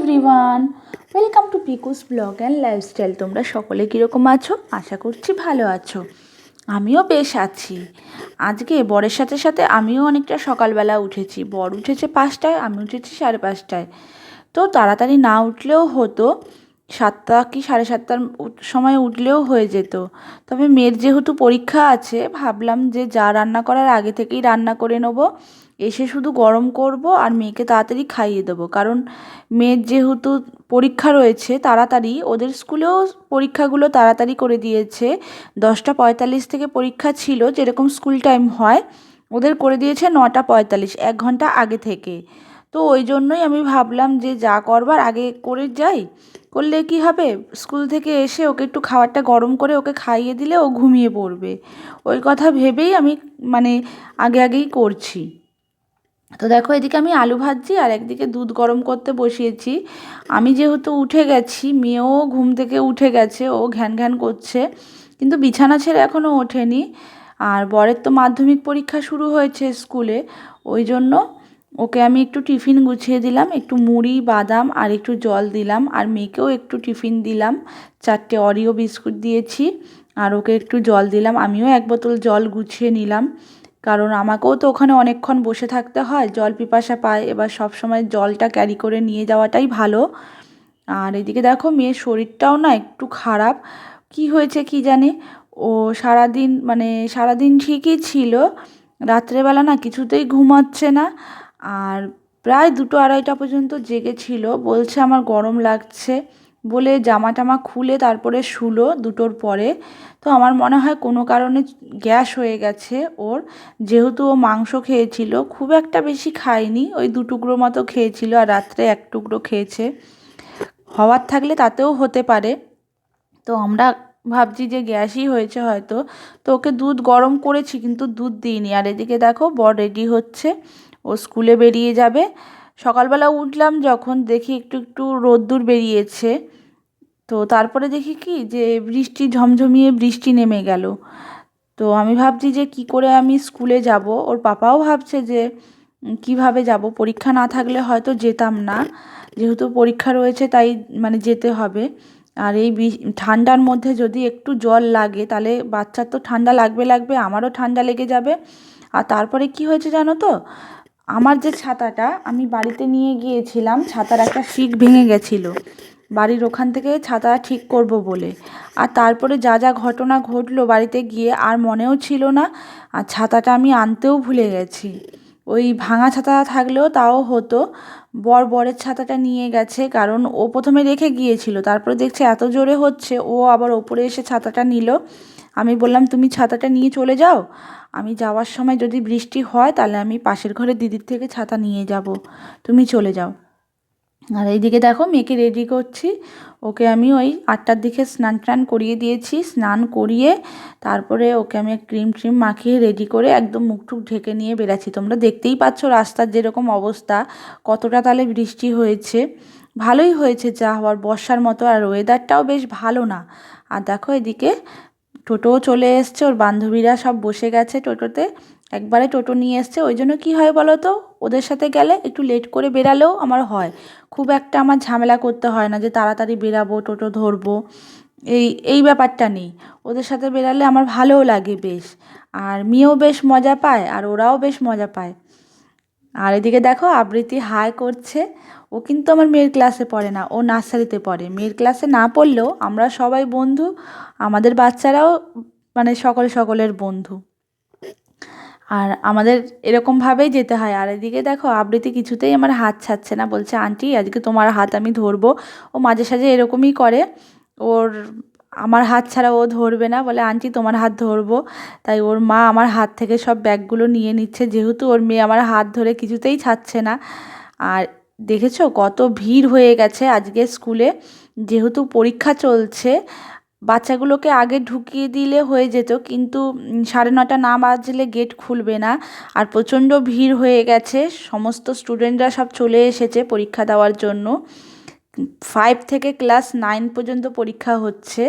Everyone welcome to Pikus blog and lifestyle তোমরা সকলে কীরকম আছো? আশা করছি ভালো আছো। আমিও বেশ আছি। আজকে বরের সাথে সাথে আমিও অনেকটা সকালবেলা উঠেছি। বর উঠেছে পাঁচটায় আমি উঠেছি সাড়ে পাঁচটায়। তো তাড়াতাড়ি না উঠলেও হতো। সাতটা কি সাড়ে সাতটার সময় উঠলেও হয়ে যেত। তবে মেয়ের যেহেতু পরীক্ষা আছে, ভাবলাম যে যা রান্না করার আগে থেকেই রান্না করে নেব। এসে শুধু গরম করব আর মেয়েকে তাড়াতাড়ি খাইয়ে দেবো। কারণ মেয়ের যেহেতু পরীক্ষা রয়েছে তাড়াতাড়ি, ওদের স্কুলেও পরীক্ষাগুলো তাড়াতাড়ি করে দিয়েছে। দশটা পঁয়তাল্লিশ থেকে পরীক্ষা ছিল, যেরকম স্কুল টাইম হয়, ওদের করে দিয়েছে নটা পঁয়তাল্লিশ, এক ঘণ্টা আগে থেকে। তো ওই জন্যই আমি ভাবলাম যে যা করবার আগে করে যাই। করলে কি হবে? স্কুল থেকে এসে ওকে একটু খাবারটা গরম করে ওকে খাইয়ে দিলে ও ঘুমিয়ে পড়বে। ওই কথা ভেবেই আমি মানে আগে আগেই করছি। তো দেখো, এদিকে আমি আলু ভাজছি আর একদিকে দুধ গরম করতে বসিয়েছি। আমি যেহেতু উঠে গেছি, মেয়েও ঘুম থেকে উঠে গেছে, ও ঘ্যান ঘ্যান করছে, কিন্তু বিছানা ছেড়ে এখনও ওঠেনি। আর বরের তো মাধ্যমিক পরীক্ষা শুরু হয়েছে স্কুলে, ওই জন্য ওকে আমি একটু টিফিন গুছিয়ে দিলাম, একটু মুড়ি, বাদাম আর একটু জল দিলাম আর মেয়েকেও একটু টিফিন দিলাম। চারটে অরিও বিস্কুট দিয়েছি আর ওকে একটু জল দিলাম। আমিও এক বোতল জল গুছিয়ে নিলাম। কারণ আমাকেও তো ওখানে অনেকক্ষণ বসে থাকতে হয়, জল পিপাসা পায়। এবার সব সময় জলটা ক্যারি করে নিয়ে যাওয়াটাই ভালো। আর এদিকে দেখো মেয়ের শরীরটাও না একটু খারাপ। কি হয়েছে কি জানে? ও সারাদিন মানে সারাদিন ঠিকই ছিল। রাত্রেবেলা না কিছুতেই ঘুমাচ্ছে না। আর প্রায় দুটো আড়াইটা পর্যন্ত জেগেছিল বলছে, আমার গরম লাগছে। বলে জামা টামা খুলে তারপরে শুলো দুটোর পরে। তো আমার মনে হয় কোনো কারণে গ্যাস হয়ে গেছে ওর। যেহেতু ও মাংস খেয়েছিল, খুব একটা বেশি খায়নি। ওই দু টুকরো মতো খেয়েছিল আর রাত্রে এক টুকরো খেয়েছে। হওয়ার থাকলে তাতেও হতে পারে। তো আমরা ভাবছি যে গ্যাসই হয়েছে হয়তো। তো ওকে দুধ গরম করেছি কিন্তু দুধ দিইনি। আর এদিকে দেখো, বর রেডি হচ্ছে। ও স্কুলে বেরিয়ে যাবে। সকালবেলা উঠলাম যখন দেখি একটু একটু রোদ্দুর বেরিয়েছে। তো তারপরে দেখি কি যে বৃষ্টি, ঝমঝমিয়ে বৃষ্টি নেমে গেল। তো আমি ভাবছি যে কি করে আমি স্কুলে যাব। ওর পাপাও ভাবছে যে কীভাবে যাব? পরীক্ষা না থাকলে হয়তো যেতাম না। যেহেতু পরীক্ষা রয়েছে তাই মানে যেতে হবে। আর এই ঠান্ডার মধ্যে যদি একটু জল লাগে তাহলে বাচ্চার তো ঠান্ডা লাগবে লাগবে, আমারও ঠান্ডা লেগে যাবে। আর তারপরে কি হয়েছে জানো তো? আমার যে ছাতাটা, আমি বাড়িতে নিয়ে গিয়েছিলাম, ছাতার একটা শিক ভেঙে গেছিল। বাড়ির ওখান থেকে ছাতা ঠিক করব বলে। আর তারপরে যা যা ঘটনা ঘটলো বাড়িতে গিয়ে আর মনেও ছিল না, আর ছাতাটা আমি আনতেও ভুলে গেছি। ওই ভাঙা ছাতা থাকলেও তাও হতো। বর বরের ছাতাটা নিয়ে গেছে, কারণ ও প্রথমে রেখে গিয়েছিল, তারপরে দেখছে এত জোরে হচ্ছে, ও আবার ওপরে এসে ছাতাটা নিল। আমি বললাম, তুমি ছাতাটা নিয়ে চলে যাও। আমি যাওয়ার সময় যদি বৃষ্টি হয়, তাহলে আমি পাশের ঘরে দিদির থেকে ছাতা নিয়ে যাব। তুমি চলে যাও। আর এইদিকে দেখো, মেয়েকে রেডি করছি। ওকে আমি ওই আটটার দিকে স্নান টান করিয়ে দিয়েছি। স্নান করিয়ে তারপরে ওকে আমি ক্রিম ট্রিম মাখিয়ে রেডি করে একদম মুখ টুক ঢেকে নিয়ে বেরাচ্ছি তোমরা দেখতেই পাচ্ছ রাস্তার যেরকম অবস্থা, কতটা তাহলে বৃষ্টি হয়েছে। ভালোই হয়েছে যা হওয়ার। বর্ষার মতো আর ওয়েদারটাও বেশ ভালো না। আর দেখো এদিকে টোটোও চলে এসছে, ওর বান্ধবীরা সব বসে গেছে টোটোতে। একবারে টোটো নিয়ে এসছে, ওই জন্য কী হয় বলো তো? ওদের সাথে গেলে একটু লেট করে বেরালেও আমার হয়। খুব একটা আমার ঝামেলা করতে হয় না যে তাড়াতাড়ি বেরাবো, টোটো ধরবো, এই এই ব্যাপারটা নেই। ওদের সাথে বেরালে আমার ভালোও লাগে বেশ। আর মেয়েও বেশ মজা পায়, আর ওরাও বেশ মজা পায়। আর এদিকে দেখো, আবৃত্তি হাই করছে। ও কিন্তু আমার মেয়ের ক্লাসে পড়ে না, ও নার্সারিতে পড়ে। মেয়ের ক্লাসে না পড়লেও আমরা সবাই বন্ধু, আমাদের বাচ্চারাও মানে সকল সকলের বন্ধু। আর আমাদের এরকমভাবেই যেতে হয়। আর এদিকে দেখো, আবৃত্তি কিছুতেই আমার হাত ছাড়ছে না। বলছে, আন্টি, আজকে তোমার হাত আমি ধরবো। ও মাঝে সাঝে এরকমই করে। ওর আমার হাত ছাড়া ও ধরবে না বলে, আন্টি, তোমার হাত ধরবো। তাই ওর মা আমার হাত থেকে সব ব্যাগগুলো নিয়ে নিচ্ছে। যেহেতু ওর মেয়ে আমার হাত ধরে কিছুতেই ছাড়ছে না। আর দেখেছ কত ভিড় হয়ে গেছে আজকে স্কুলে। যেহেতু পরীক্ষা চলছে, বাচ্চাগুলোকে আগে ঢুকিয়ে দিলে হয়ে যেত, কিন্তু সাড়ে নটা না বাজলে গেট খুলবে না। আর প্রচণ্ড ভিড় হয়ে গেছে, সমস্ত স্টুডেন্টরা সব চলে এসেছে পরীক্ষা দেওয়ার জন্য। ফাইভ থেকে ক্লাস নাইন পর্যন্ত পরীক্ষা হচ্ছে।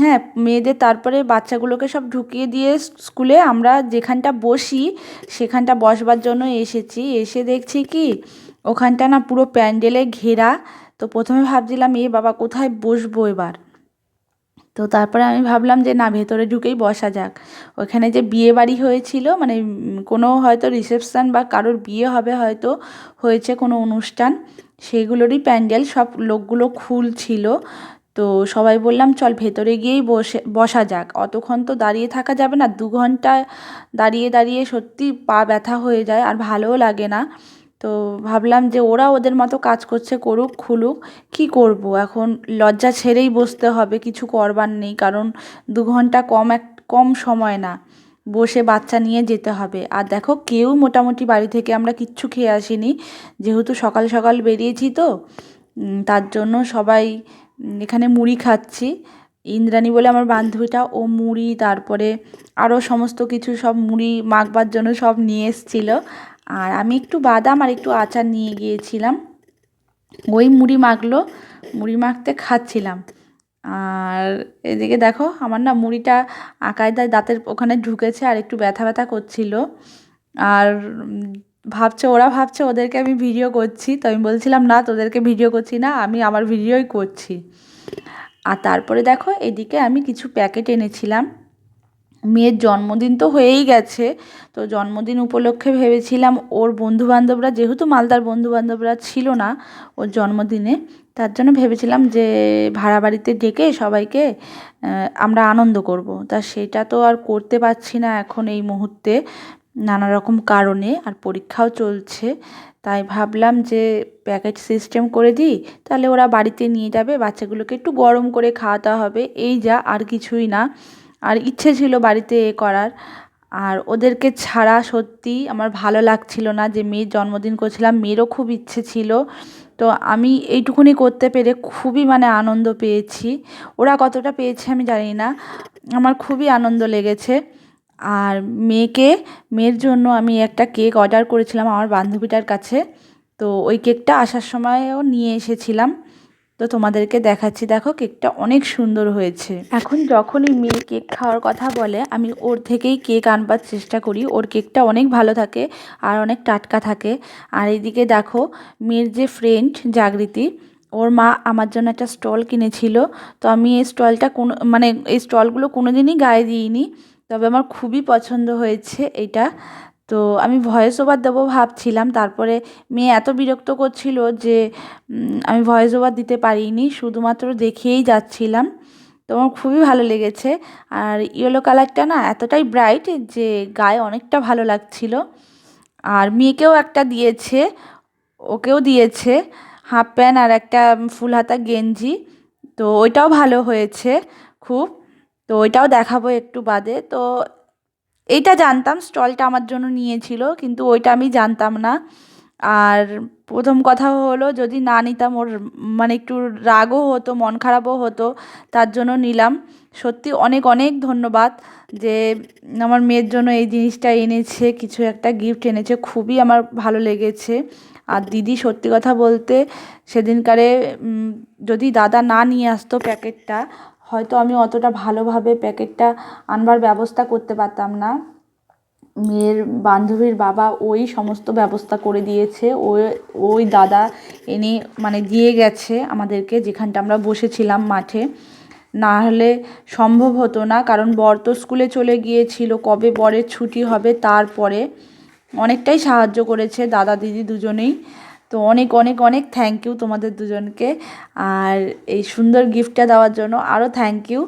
হ্যাঁ মেয়েদের তারপরে বাচ্চাগুলোকে সব ঢুকিয়ে দিয়ে স্কুলে আমরা যেখানটা বসি, সেখানটা বসবার জন্য এসেছি। এসে দেখছি কি, ওখানটা না পুরো প্যান্ডেলে ঘেরা। তো প্রথমে ভাবছিলাম, এ বাবা, কোথায় বসবো এবার? তো তারপরে আমি ভাবলাম যে, না, ভেতরে ঢুকেই বসা যাক। ওখানে যে বিয়ে বাড়ি হয়েছিল মানে কোনো হয়তো রিসেপশান বা কারোর বিয়ে হবে হয়তো হয়েছে কোনো অনুষ্ঠান। সেগুলোরই প্যান্ডেল, সব লোকগুলো খুলছিল তো সবাই বললাম, চল ভেতরে গিয়েই বসে, বসা যাক। অতক্ষণ তো দাঁড়িয়ে থাকা যাবে না। দু ঘণ্টা দাঁড়িয়ে দাঁড়িয়ে সত্যি পা ব্যথা হয়ে যায় আর ভালোও লাগে না। তো ভাবলাম যে ওরা ওদের মতো কাজ করছে, করুক, খুলুক, কি করব? এখন লজ্জা ছেড়েই বসতে হবে, কিছু করবার নেই। কারণ দু ঘণ্টা কম এক, কম সময় না। বসে বাচ্চা নিয়ে যেতে হবে। আর দেখো, কেউ মোটামুটি বাড়ি থেকে আমরা কিচ্ছু খেয়ে আসিনি। যেহেতু সকাল সকাল বেরিয়েছি তো তার জন্য সবাই এখানে মুড়ি খাচ্ছি। ইন্দ্রাণী বলে আমার বান্ধবীটা, ও মুড়ি, তারপরে আরও সমস্ত কিছু সব মুড়ি মাখবার জন্য সব নিয়ে এসেছিল। আর আমি একটু বাদাম আর একটু আচার নিয়ে গিয়েছিলাম। ওই মুড়ি মাখলো, মুড়ি মাখতে খাচ্ছিলাম। আর এদিকে দেখো, আমার না মুড়িটা আঁকায় আকায়দায় দাঁতের ওখানে ঢুকেছে আর একটু ব্যথা ব্যথা করছিল। আর ভাবছে, ওরা ভাবছে ওদেরকে আমি ভিডিও করছি, তো আমি বলছিলাম, না, তোদেরকে ভিডিও করছি না, আমি আমার ভিডিওই করছি। আর তারপরে দেখো, এদিকে আমি কিছু প্যাকেট এনেছিলাম। মেয়ের জন্মদিন তো হয়েই গেছে, তো জন্মদিন উপলক্ষে ভেবেছিলাম ওর বন্ধুবান্ধবরা, যেহেতু মালদার বন্ধুবান্ধবরা ছিল না ওর জন্মদিনে তার জন্য ভেবেছিলাম যে ভাড়া বাড়িতে ডেকে সবাইকে আমরা আনন্দ করব। তা সেটা তো আর করতে পারছি না এখন এই মুহূর্তে নানা রকম কারণে, আর পরীক্ষাও চলছে। তাই ভাবলাম যে প্যাকেট সিস্টেম করে দিই, তাহলে ওরা বাড়িতে নিয়ে যাবে, বাচ্চাগুলোকে একটু গরম করে খাওয়াতে হবে। এই যা, আর কিছুই না। আর ইচ্ছে ছিল বাড়িতে এ করার। আর ওদেরকে ছাড়া সত্যি আমার ভালো লাগছিল না যে মেয়ের জন্মদিন করছিলাম। মেয়েরও খুব ইচ্ছে ছিল। তো আমি এইটুকুনি করতে পেরে খুবই মানে আনন্দ পেয়েছি। ওরা কতটা পেয়েছে আমি জানি না। আমার খুবই আনন্দ লেগেছে। আর মেয়েকে, মেয়ের জন্য আমি একটা কেক অর্ডার করেছিলাম আমার বান্ধবীটার কাছে। তো ওই কেকটা আসার সময়ও নিয়ে এসেছিলাম। তো তোমাদেরকে দেখাচ্ছি, দেখো কেকটা অনেক সুন্দর হয়েছে। এখন যখনই মেয়ে কেক খাওয়ার কথা বলে, আমি ওর থেকেই কেক আনবার চেষ্টা করি। ওর কেকটা অনেক ভালো থাকে আর অনেক টাটকা থাকে। আর এদিকে দেখো মেয়ের যে ফ্রেন্ড জাগৃতি, ওর মা আমার জন্য একটা স্টল কিনেছিল। তো আমি এই স্টলটা কোনো মানে এই স্টলগুলো কোনো দিনই গায়ে দিইনি। তবে আমার খুবই পছন্দ হয়েছে এটা। তো আমি ভয়েস ওভার দেবো ভাবছিলাম। তারপরে মেয়ে এত বিরক্ত করছিল যে আমি ভয়েস ওভার দিতে পারিনি, শুধুমাত্র দেখেই যাচ্ছিলাম। তো আমার খুবই ভালো লেগেছে। আর ইয়েলো কালারটা না এতটাই ব্রাইট যে, গায়ে অনেকটা ভালো লাগছিল। আর মেয়েকেও একটা দিয়েছে, ওকেও দিয়েছে হাফ প্যান্ট আর একটা ফুল হাতা গেঞ্জি। তো ওইটাও ভালো হয়েছে খুব। তো ওইটাও দেখাবো একটু বাদে। তো এইটা জানতাম, স্টলটা আমার জন্য নিয়েছিল, কিন্তু ওইটা আমি জানতাম না। আর প্রথম কথা হলো, যদি না নিতাম, ওর মানে একটু রাগও হতো, মন খারাপও হতো, তার জন্য নিলাম। সত্যি অনেক অনেক ধন্যবাদ যে আমার মেয়ের জন্য এই জিনিসটা এনেছে, কিছু একটা গিফট এনেছে, খুবই আমার ভালো লেগেছে। আর দিদি সত্যি কথা বলতে, সেদিনকারে যদি দাদা না নিয়ে আসতো প্যাকেটটা হয়তো আমি অতটা ভালোভাবে প্যাকেটটা আনবার ব্যবস্থা করতে পারতাম না। মেয়ের বান্ধবীর বাবা ওই সমস্ত ব্যবস্থা করে দিয়েছে। ওই ওই দাদা এনে মানে দিয়ে গেছে আমাদেরকে যেখানটা আমরা বসেছিলাম মাঠে। না হলে সম্ভব হতো না, কারণ বর তো স্কুলে চলে গিয়েছিল, কবে বরের ছুটি হবে তারপরে অনেকটাই সাহায্য করেছে দাদা দিদি দুজনেই। তো অনেক অনেক অনেক থ্যাংক ইউ তোমাদের দুজনকে। আর এই সুন্দর গিফটটা দেওয়ার জন্য আরও থ্যাংক ইউ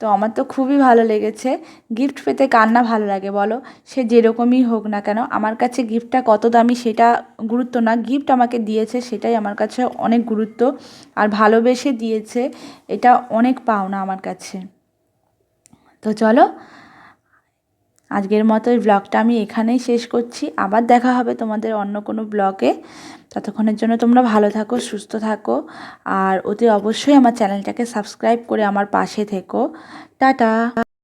তো আমার তো খুবই ভালো লেগেছে। গিফট পেতে কার না ভালো লাগে বলো? সে যেরকমই হোক না কেন, আমার কাছে গিফটটা কত দামি সেটা গুরুত্ব না। গিফট আমাকে দিয়েছে সেটাই আমার কাছে অনেক গুরুত্ব। আর ভালোবেসে দিয়েছে, এটা অনেক পাওনা আমার কাছে। তো চলো আজকের মতো এই ব্লগটা আমি এখানেই শেষ করছি। আবার দেখা হবে তোমাদের অন্য কোনো ব্লগে ততক্ষণের জন্য তোমরা ভালো থাকো, সুস্থ থাকো। আর অতি অবশ্যই আমার চ্যানেলটাকে সাবস্ক্রাইব করে আমার পাশে থেকো। টাটা!